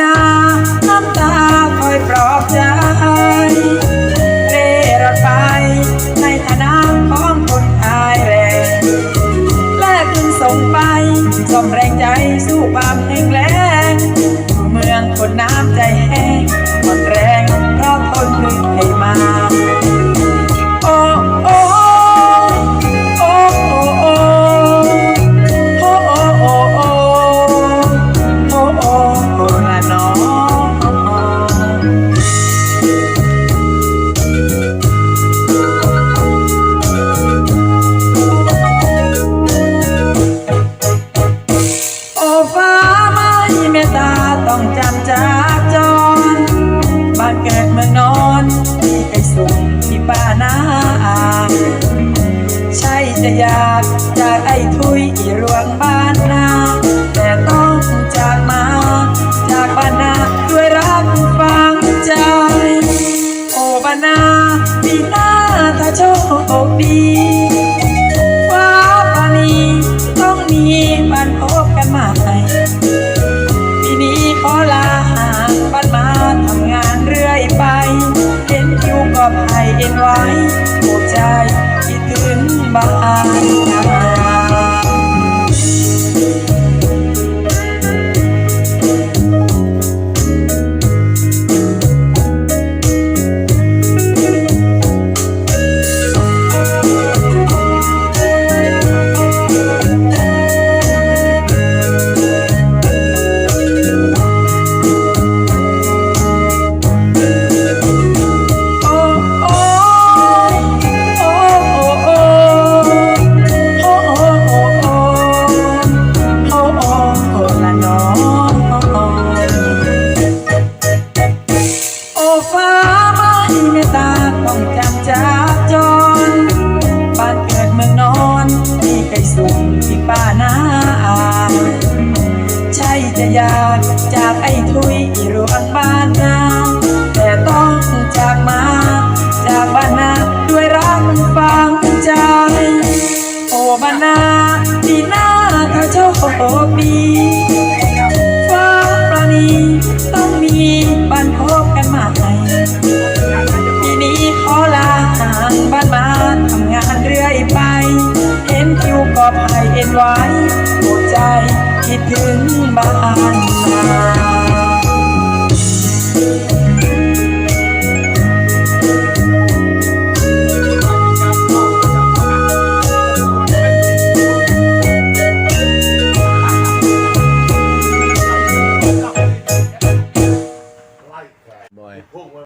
นาน้ำตาคอยปลอบใจ เร่รอดไป ในฐานะของคนทายแรงแลกเงินส่งไปส่งแรงใจสู้คว กเมืองนอนที่ไอสุขที่ป้านาอาใช่จะอยากจากไอ้ทุยอีรวงบ้านนา แต่ต้องจากมา จากบ้านนาด้วยรักฟังใจ โอ้บ้านนาปีหน้าถ้าโชคดี อบให้เอ็นไว้หัวใจคิดถึงบ้าน ยากจากไอ้ทุยที่รวงบ้านนาแต่ต้องจากมา จากบ้านนาด้วยรักฟังใจ โอ้บ้านนาปีหน้าถ้าโชคดีฟ้าประณีต้องมีบันพบกันใหม่ปีนี้ขอลาห่างบ้านมาทำงานเรื่อยไป เห็นคิวก็พายเอ็นไว้หัวใจ คิดถึงบ้านนา